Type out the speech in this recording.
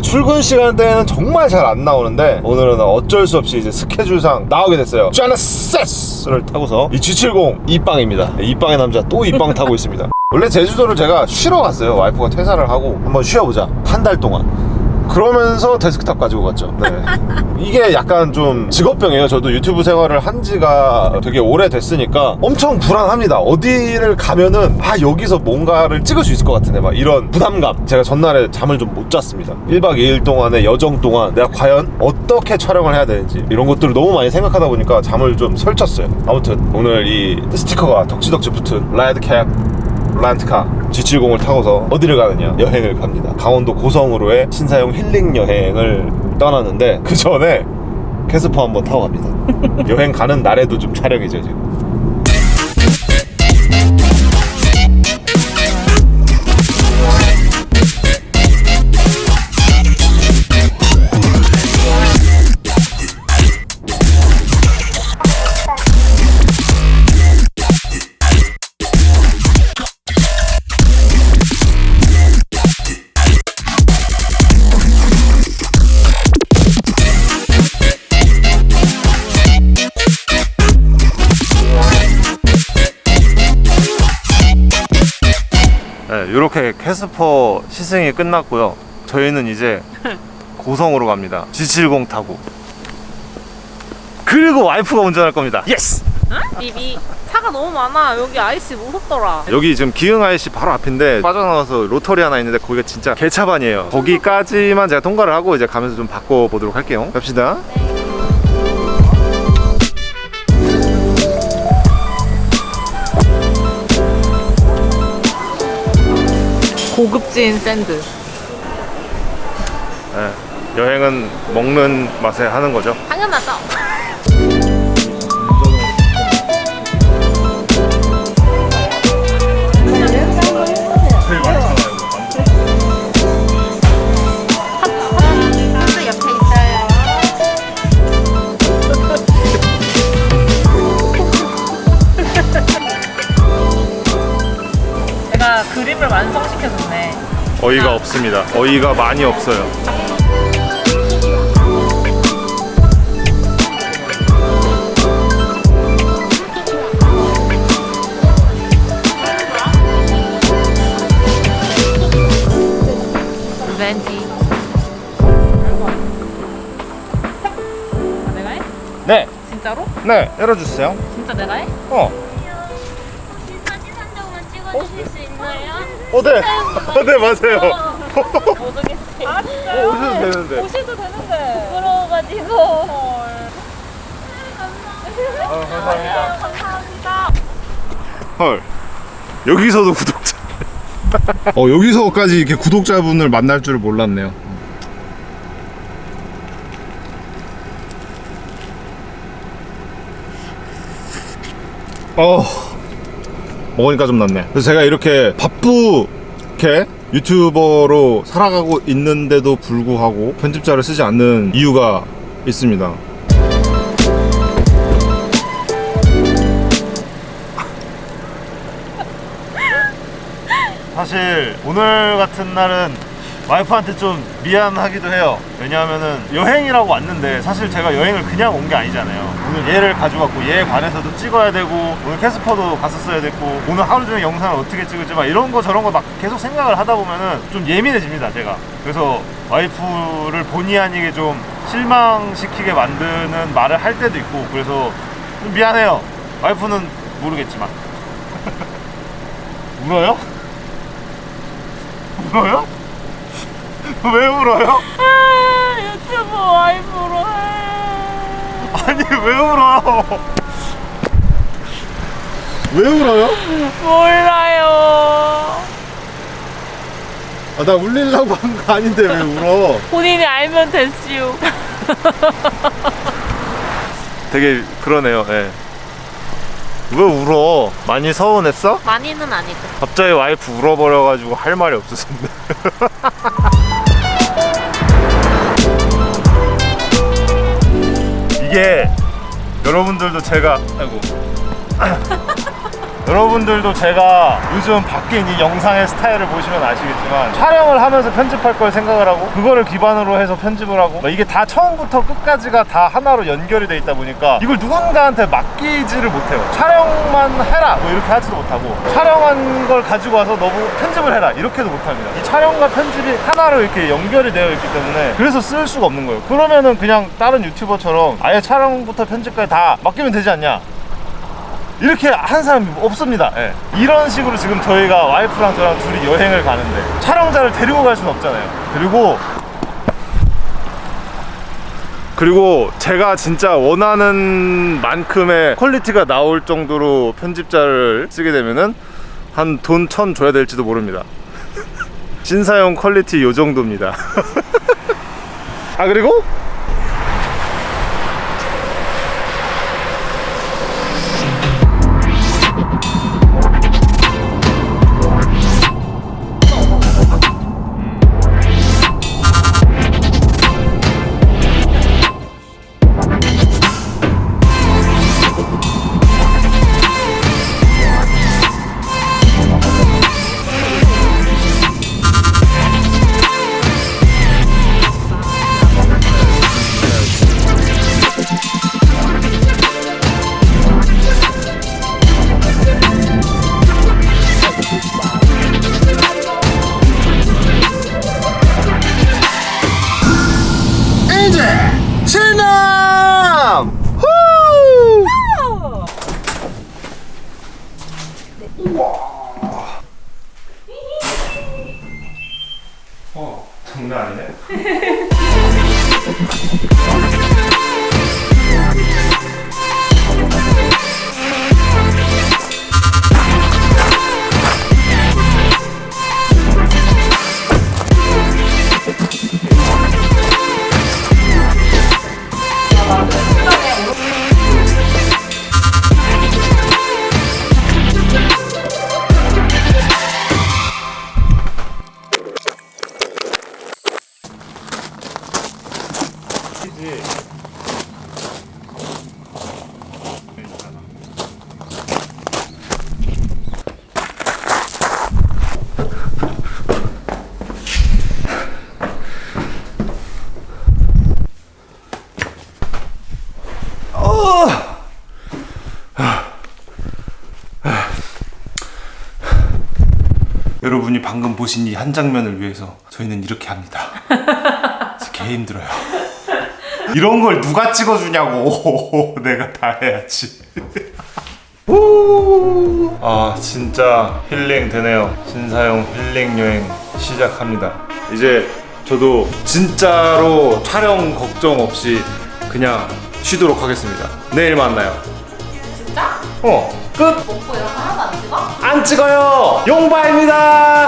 출근 시간대에는 정말 잘 안 나오는데 오늘은 어쩔 수 없이 이제 스케줄상 나오게 됐어요. 짜나세스를 타고서 이 G70 이빵입니다. 이빵의 남자 또 이빵 타고 있습니다. 원래 제주도를 제가 쉬러 갔어요. 와이프가 퇴사를 하고 한번 쉬어보자. 한 달 동안. 그러면서 데스크탑 가지고 갔죠. 네. 이게 약간 좀 직업병이에요. 저도 유튜브 생활을 한 지가 되게 오래됐으니까 엄청 불안합니다. 어디를 가면은 아 여기서 뭔가를 찍을 수 있을 것 같은데 막 이런 부담감. 제가 전날에 잠을 좀 못 잤습니다. 1박 2일 동안의 여정 동안 내가 과연 어떻게 촬영을 해야 되는지 이런 것들을 너무 많이 생각하다 보니까 잠을 좀 설쳤어요. 아무튼 오늘 이 스티커가 덕지덕지 붙은 라이드 캡 란트카 G70을 타고서 어디를 가느냐? 여행을 갑니다. 강원도 고성으로의 신사용 힐링 여행을 떠나는데 그 전에 캐스퍼 한번 타고 갑니다. 여행 가는 날에도 좀 촬영이죠 지금 이렇게 캐스퍼 시승이 끝났고요 저희는 이제 고성으로 갑니다 G70 타고 그리고 와이프가 운전할 겁니다 예스! 입이 차가 너무 많아. 여기 아이씨 무섭더라. 여기 지금 기흥 IC 바로 앞인데 빠져나와서 로터리 하나 있는데 거기가 진짜 개차반이에요. 거기까지만 제가 통과를 하고 이제 가면서 좀 바꿔보도록 할게요. 갑시다. 고급진 샌드. 네, 여행은 먹는 맛에 하는 거죠. 당연하죠. 어이가 없습니다. 어이가 많이 없어요. 내가 해? 네, 진짜로? 네, 열어주세요. 진짜 내가 해? 어, 어, 네, 네 맞아요. 모르겠지. 아, 어, 오셔도 되는데. 오셔도 되는데. 부러워가지고. 아, 감사합니다. 감사합니다. 헐, 여기서도 구독자. 어 여기서까지 이렇게 구독자분을 만날 줄 몰랐네요. 어 먹으니까 좀 낫네 그래서 제가 이렇게 바쁘게 유튜버로 살아가고 있는데도 불구하고 편집자를 쓰지 않는 이유가 있습니다 사실 오늘 같은 날은 와이프한테 좀 미안하기도 해요. 왜냐하면은 여행이라고 왔는데 사실 제가 여행을 그냥 온 게 아니잖아요. 얘를 가져왔고 얘에 관해서도 찍어야 되고 오늘 캐스퍼도 갔었어야 됐고 오늘 하루 종일 영상을 어떻게 찍을지 막 이런 거 저런 거 막 계속 생각을 하다 보면은 좀 예민해집니다 제가. 그래서 와이프를 본의 아니게 좀 실망시키게 만드는 말을 할 때도 있고 그래서 좀 미안해요. 와이프는 모르겠지만 울어요? 울어요? 왜 울어요? 아, 유튜브 와이프로 해. 아니 왜 울어요? 왜 울어요? 몰라요. 아, 나 울리려고 한 거 아닌데 왜 울어? 본인이 알면 됐지요. 되게 그러네요. 예. 왜 울어? 많이 서운했어? 많이는 아니고. 갑자기 와이프 울어버려가지고 할 말이 없었는데. 이게 여러분들도 제가 아이고 여러분들도 제가 요즘 바뀐 이 영상의 스타일을 보시면 아시겠지만 촬영을 하면서 편집할 걸 생각을 하고 그거를 기반으로 해서 편집을 하고 뭐 이게 다 처음부터 끝까지가 다 하나로 연결이 돼 있다 보니까 이걸 누군가한테 맡기지를 못해요. 촬영만 해라! 뭐 이렇게 하지도 못하고 촬영한 걸 가지고 와서 너무 편집을 해라! 이렇게도 못합니다. 이 촬영과 편집이 하나로 이렇게 연결이 되어 있기 때문에 그래서 쓸 수가 없는 거예요. 그러면은 그냥 다른 유튜버처럼 아예 촬영부터 편집까지 다 맡기면 되지 않냐 이렇게 한 사람이 없습니다. 예. 이런 식으로 지금 저희가 와이프랑 저랑 둘이 여행을 가는데 촬영자를 데리고 갈 수는 없잖아요. 그리고 그리고 제가 진짜 원하는 만큼의 퀄리티가 나올 정도로 편집자를 쓰게 되면은 한 돈 천 줘야 될지도 모릅니다. 신사용 퀄리티 요 정도입니다. 아 그리고 ね。여러분이 방금 보신 이 한 장면을 위해서 저희는 이렇게 합니다. 개 힘들어요. 이런 걸 누가 찍어주냐고. 내가 다 해야지. 우! 아 진짜 힐링 되네요. 신사용 힐링 여행 시작합니다. 이제 저도 진짜로 촬영 걱정 없이 그냥 쉬도록 하겠습니다. 내일 만나요. 어 끝. 먹고 이렇게 하나도 안 찍어? 안 찍어요. 용바입니다.